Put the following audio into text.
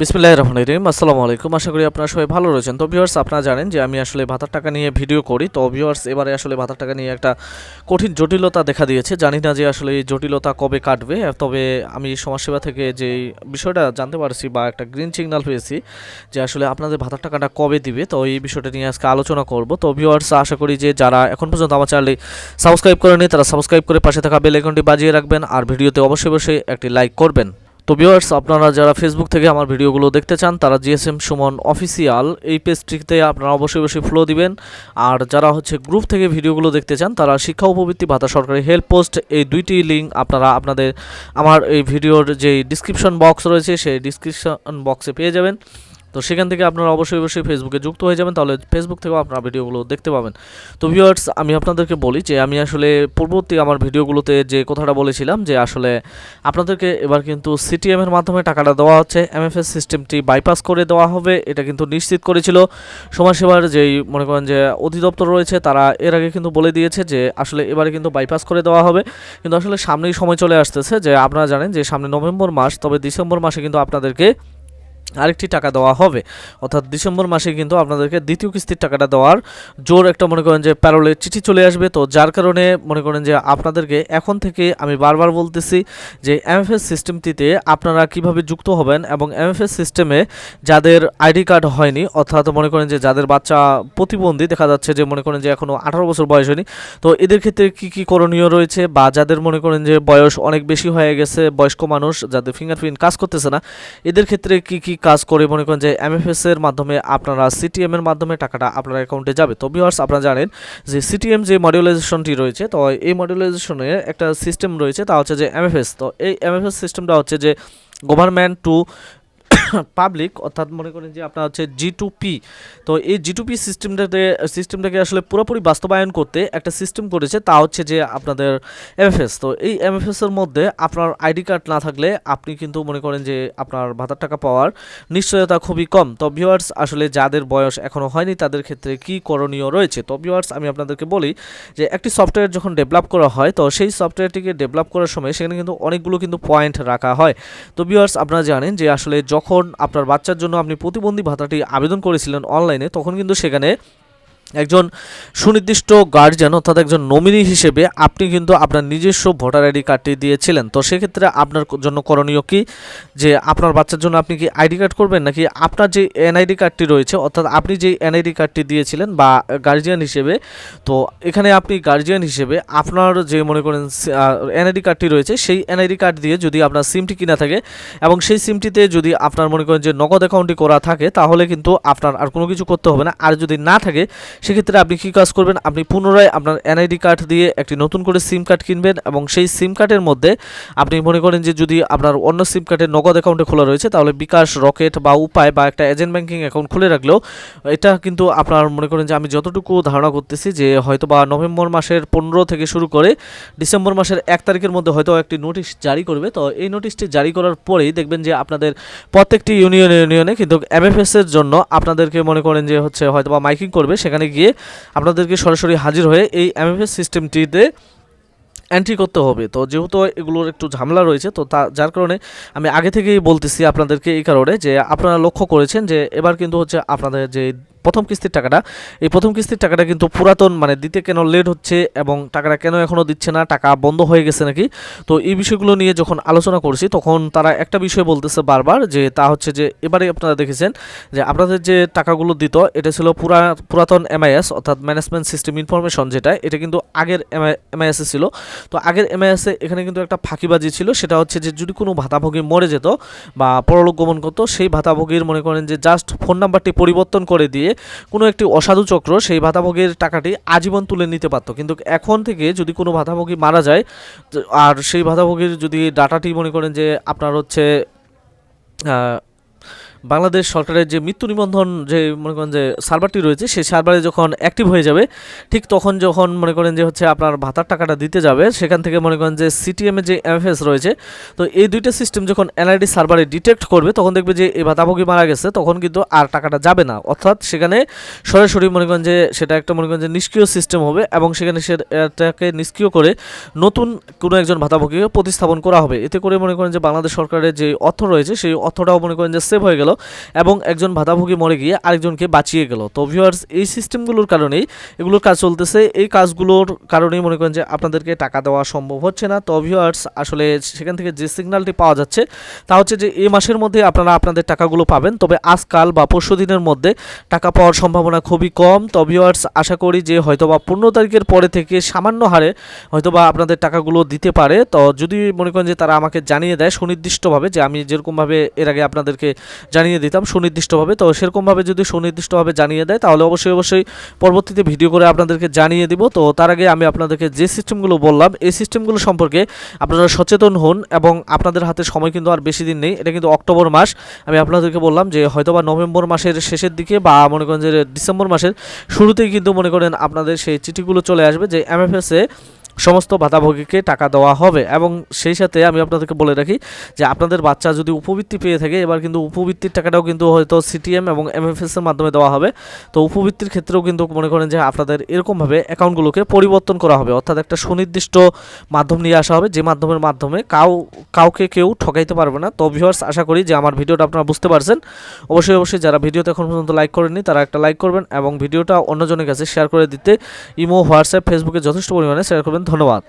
বিসমিল্লাহ রহমান রহিম, আসসালামু আলাইকুম। আশা করি আপনারা সবাই ভালো রয়েছেন। তো ভিউয়ার্স আপনারা জানেন যে আমি আসলে ভাতার টাকা নিয়ে ভিডিও করি। তো ভিউয়ার্স এবারে আসলে ভাতার টাকা নিয়ে একটা কঠিন জটিলতা দেখা দিয়েছে। জানি না যে আসলে এই জটিলতা কবে কাটবে। তবে আমি সমাজসেবা থেকে যে বিষয়টা জানতে পারছি বা একটা গ্রিন সিগন্যাল পেয়েছি যে আসলে আপনাদের ভাতার টাকাটা কবে দিবে, তো এই বিষয়টা নিয়ে আজকে আলোচনা করব। তো ভিউয়ার্স আশা করি যে যারা এখন পর্যন্ত আমার চ্যানেলে সাবস্ক্রাইব করেনি তারা সাবস্ক্রাইব করে পাশে থাকা বেল আইকনটি বাজিয়ে রাখবেন। আর ভিডিওতে অবশ্যই অবশ্যই একটি লাইক করবেন। তো ভিউয়ার্স আপনারা যারা ফেসবুক থেকে আমার ভিডিওগুলো দেখতে চান, তারা জিএসএম সুমন অফিসিয়াল এই পেজটিতে আপনারা অবশ্যই অবশ্যই ফলো দিবেন। আর যারা হচ্ছে গ্রুপ থেকে ভিডিওগুলো দেখতে চান, তারা শিক্ষা উপবৃত্তি ভাতা সরকারি হেল্প পোস্ট এই দুইটি লিঙ্ক আপনারা আপনাদের আমার এই ভিডিওর যে ডিসক্রিপশন বক্স রয়েছে, সেই ডিসক্রিপশন বক্সে পেয়ে যাবেন। তো সেখান থেকে আপনারা অবশ্যই অবশ্যই ফেসবুকে যুক্ত হয়ে যাবেন। তাহলে ফেসবুক থেকেও আপনারা ভিডিওগুলো দেখতে পাবেন। তো ভিউয়ার্স আমি আপনাদেরকে বলি যে, আমি আসলে পূর্ববর্তী আমার ভিডিওগুলোতে যে কথাটা বলেছিলাম যে, আসলে আপনাদেরকে এবার কিন্তু সিটিএম এর মাধ্যমে টাকাটা দেওয়া হচ্ছে। এমএফএস সিস্টেমটি বাইপাস করে দেওয়া হবে, এটা কিন্তু নিশ্চিত করেছিল। সমাজসেবার যেই মনে করেন যে অধিদপ্তর রয়েছে, তারা এর আগে কিন্তু বলে দিয়েছে যে, আসলে এবারে কিন্তু বাইপাস করে দেওয়া হবে। কিন্তু আসলে সামনেই সময় চলে আসতেছে যে, আপনারা জানেন যে, সামনে নভেম্বর মাস, তবে ডিসেম্বর মাসে কিন্তু আপনাদেরকে আরেকটি টাকা দেওয়া হবে। অর্থাৎ ডিসেম্বর মাসে কিন্তু আপনাদেরকে দ্বিতীয় কিস্তির টাকাটা দেওয়ার জোর একটা মনে করেন যে প্যারোলে চিঠি চলে আসবে। তো যার কারণে মনে করেন যে আপনাদেরকে এখন থেকে আমি বারবার বলতেছি যে এমএফএস সিস্টেমটিতে আপনারা কীভাবে যুক্ত হবেন এবং এমএফএস সিস্টেমে যাদের আইডি কার্ড হয়নি, অর্থাৎ মনে করেন যে যাদের বাচ্চা প্রতিবন্ধী দেখা যাচ্ছে যে মনে করেন যে এখনও আঠারো বছর বয়স হয়নি, তো এদের ক্ষেত্রে কি কি করণীয় রয়েছে বা যাদের মনে করেন যে বয়স অনেক বেশি হয়ে গেছে, বয়স্ক মানুষ যাদের ফিঙ্গারপ্রিন্ট কাজ করতেছে না, এদের ক্ষেত্রে কি কি কাজ করে মনে করেন যে এমএফএস এর মাধ্যমে আপনারা সিটিএম এর মাধ্যমে টাকাটা আপনার অ্যাকাউন্টে যাবে। তো ভিউয়ার্স আপনারা জানেন যে সিটিএম যে মডিউলাইজেশনটি রয়েছে, তো এই মডিউলাইজেশনের একটা সিস্টেম রয়েছে, তা হচ্ছে যে এমএফএস তো এই এমএফএস সিস্টেমটা হচ্ছে যে গভর্নমেন্ট টু পাবলিক অর্থাৎ মনে করেন যে আপনার হচ্ছে জি টু পি তো এই জি টু পি সিস্টেমটাতে সিস্টেমটাকে আসলে পুরোপুরি বাস্তবায়ন করতে একটা সিস্টেম করেছে, তা হচ্ছে যে আপনাদের এমএফএস তো এই এমএফএস এর মধ্যে আপনার আইডি কার্ড না থাকলে আপনি কিন্তু মনে করেন যে আপনার ভাতার টাকা পাওয়ার নিশ্চয়তা খুবই কম। তো ভিউয়ার্স আসলে যাদের বয়স এখনও হয়নি, তাদের ক্ষেত্রে কি করণীয় রয়েছে? তো ভিউয়ার্স আমি আপনাদেরকে বলি যে একটি সফটওয়্যার যখন ডেভেলপ করা হয়, তো সেই সফটওয়্যারটিকে ডেভেলপ করার সময় সেখানে কিন্তু অনেকগুলো কিন্তু পয়েন্ট রাখা হয়। তো ভিউয়ার্স আপনারা জানেন যে আসলে যখন আপনার বাচ্চার জন্য আপনি প্রতিবন্ধী ভাতাটি আবেদন করেছিলেন অনলাইনে তখন কিন্তু সেখানে একজন সুনির্দিষ্ট গার্জিয়ান অর্থাৎ একজন নমিনি হিসেবে আপনি কিন্তু আপনার নিজস্ব ভোটার আইডি কার্ডটি দিয়েছিলেন। তো সেক্ষেত্রে আপনার জন্য করণীয় কি? যে আপনার বাচ্চার জন্য আপনি কি আইডি কার্ড করবেন, নাকি আপনার যে এনআইডি কার্ডটি রয়েছে, অর্থাৎ আপনি যে এনআইডি কার্ডটি দিয়েছিলেন বা গার্জিয়ান হিসেবে, তো এখানে আপনি গার্জিয়ান হিসেবে আপনার যে মনে করেন এনআইডি কার্ডটি রয়েছে, সেই এনআইডি কার্ড দিয়ে যদি আপনার সিমটি কিনা থাকে এবং সেই সিমটিতে যদি আপনার মনে করেন যে নগদ অ্যাকাউন্টটি করা থাকে, তাহলে কিন্তু আপনার আর কোনো কিছু করতে হবে না। আর যদি না থাকে সেক্ষেত্রে আপনি কী কাজ করবেন? আপনি পুনরায় আপনার এনআইডি কার্ড দিয়ে একটি নতুন করে সিম কার্ড কিনবেন এবং সেই সিম কার্ডের মধ্যে আপনি মনে করেন যে যদি আপনার অন্য সিম কার্ডের নগদ অ্যাকাউন্টে খোলা রয়েছে, তাহলে বিকাশ, রকেট বা উপায় বা একটা এজেন্ট ব্যাঙ্কিং অ্যাকাউন্ট খুলে রাখলেও এটা কিন্তু আপনার মনে করেন যে আমি যতটুকু ধারণা করতেছি যে হয়তো বা নভেম্বর মাসের পনেরো থেকে শুরু করে ডিসেম্বর মাসের এক তারিখের মধ্যে হয়তো একটি নোটিশ জারি করবে। তো এই নোটিশটি জারি করার পরেই দেখবেন যে আপনাদের প্রত্যেকটি ইউনিয়ন ইউনিয়নে কিন্তু এমএফএস এর জন্য আপনাদেরকে মনে করেন যে হচ্ছে হয়তো বা মাইকিং করবে। সেখানে গিয়ে আপনাদেরকে সরাসরি হাজির হয়ে এই এমএফএস সিস্টেমটিতে এন্ট্রি করতে হবে। তো যেহেতু এগুলোর একটু ঝামেলা রয়েছে, তো তা যার কারণে আমি আগে থেকেই বলতেছি আপনাদেরকে এই কারণে যে আপনারা লক্ষ্য করেছেন যে এবার কিন্তু হচ্ছে আপনাদের যে প্রথম কিস্তির টাকাটা। এই প্রথম কিস্তির টাকাটা কিন্তু পুরাতন মানে দিতে কেন লেট হচ্ছে এবং টাকাটা কেন এখনও দিচ্ছে না, টাকা বন্ধ হয়ে গেছে নাকি? তো এই বিষয়গুলো নিয়ে যখন আলোচনা করছি, তখন তারা একটা বিষয় বলতেছে বারবার, যে তা হচ্ছে যে এবারে আপনারা দেখেছেন যে আপনাদের যে টাকাগুলো দিত, এটা ছিল পুরা, পুরাতন এমআইএস অর্থাৎ ম্যানেজমেন্ট সিস্টেম ইনফরমেশন যেটা, এটা কিন্তু আগের এমআইএসে ছিল। তো আগের এমআইএসে এখানে কিন্তু একটা ফাঁকিবাজি ছিল, সেটা হচ্ছে যে যদি কোনো ভাতাভোগী মরে যেত বা পরলোক গমন করতো, সেই ভাতাভোগীর মনে করেন যে জাস্ট ফোন নাম্বারটি পরিবর্তন করে দিয়ে কোনো একটি অসাধু চক্র সেই ভাতাভোগীর টাকাটি আজীবন তুলে নিতে পারতো। কিন্তু এখন থেকে যদি কোনো ভাতাভোগী মারা যায় আর সেই ভাতাভোগীর যদি ডাটাটি মনে করেন যে আপনার হচ্ছে বাংলাদেশ সরকারের যে মৃত্যু নিবন্ধন যে মনে করেন যে সার্ভারটি রয়েছে, সেই সার্ভারে যখন অ্যাক্টিভ হয়ে যাবে, ঠিক তখন যখন মনে করেন যে হচ্ছে আপনার ভাতার টাকাটা দিতে যাবে, সেখান থেকে মনে করেন যে সিটিএমে যে এমএফএস রয়েছে, তো এই দুইটা সিস্টেম যখন এনআইডি সার্ভারে ডিটেক্ট করবে, তখন দেখবে যে এই ভাতাভোগী মারা গেছে, তখন কিন্তু আর টাকাটা যাবে না। অর্থাৎ সেখানে সরাসরি মনে করেন যে সেটা একটা মনে করেন যে নিষ্ক্রিয় সিস্টেম হবে এবং সেখানে সেটাকে নিষ্ক্রিয় করে নতুন কোনো একজন ভাতাভোগীকে প্রতিস্থাপন করা হবে। এতে করে মনে করেন যে বাংলাদেশ সরকারের যে অর্থ রয়েছে, সেই অর্থটাও মনে করেন যে সেভ হয়ে গেল। গেল এবং একজন ভাতাভোগী মরে গিয়ে আরেকজনকে বাঁচিয়ে গেল। তো ভিউয়ার্স এই সিস্টেমগুলোর কারণেই এগুলোর কাজ চলতেছে। এই কাজগুলোর কারণেই মনে করেন যে আপনাদেরকে টাকা দেওয়া সম্ভব হচ্ছে না। তো ভিউয়ার্স আসলে সেখান থেকে যে সিগন্যালটি পাওয়া যাচ্ছে, তা হচ্ছে যে এই মাসের মধ্যে আপনারা আপনাদের টাকাগুলো পাবেন। তবে আজকাল বা পরশু দিনের মধ্যে টাকা পাওয়ার সম্ভাবনা খুবই কম। তো ভিউয়ার্স আশা করি যে হয়তো বা পনেরো তারিখের পরে থেকে সামান্য হারে হয়তো বা আপনাদের টাকাগুলো দিতে পারে। তো যদি মনে করেন যে তারা আমাকে জানিয়ে দেয় সুনির্দিষ্টভাবে যে আমি যেরকমভাবে এর আগে আপনাদেরকে জানিয়ে দিতাম সুনির্দিষ্টভাবে। তো সেরকমভাবে যদি সুনির্দিষ্টভাবে জানিয়ে দেয়, তাহলে অবশ্যই অবশ্যই পরবর্তীতে ভিডিও করে আপনাদেরকে জানিয়ে দিব। তো তার আগে আমি আপনাদেরকে যে সিস্টেমগুলো বললাম, এই সিস্টেমগুলো সম্পর্কে আপনারা সচেতন হন এবং আপনাদের হাতে সময় কিন্তু আর বেশি দিন নেই। এটা কিন্তু অক্টোবর মাস। আমি আপনাদেরকে বললাম যে হয়তোবা নভেম্বর মাসের শেষের দিকে বা মনে করেন যে ডিসেম্বর মাসের শুরুতেই কিন্তু মনে করেন আপনাদের সেই চিঠিগুলো চলে আসবে যে এমএফএসে সমস্ত ভাতাভোগীকে টাকা দেওয়া হবে এবং সেই সাথে আমি আপনাদেরকে বলে রাখি যে আপনাদের বাচ্চা যদি উপবৃত্তি পেয়ে থাকে, এবার কিন্তু উপবৃত্তির টাকাটাও কিন্তু হয়তো সিটিএম এবং এমএফএস এর মাধ্যমে দেওয়া হবে। তো উপবৃত্তির ক্ষেত্রেও কিন্তু মনে করেন যে আপনাদের এরকমভাবে অ্যাকাউন্টগুলোকে পরিবর্তন করা হবে। অর্থাৎ একটা সুনির্দিষ্ট মাধ্যম নিয়ে আসা হবে, যে মাধ্যমের মাধ্যমে কাউ, কাউকে কেউ ঠকাইতে পারবে না। তো ভিউয়ার্স আশা করি যে আমার ভিডিওটা আপনারা বুঝতে পারছেন। অবশ্যই অবশ্যই যারা ভিডিওতে এখন পর্যন্ত লাইক করেননি, তারা একটা লাইক করবেন এবং ভিডিওটা অন্যজনের কাছে শেয়ার করে দিতে ইমো, হোয়াটসঅ্যাপ ফেসবুকে যথেষ্ট পরিমাণে শেয়ার করবেন। ধন্যবাদ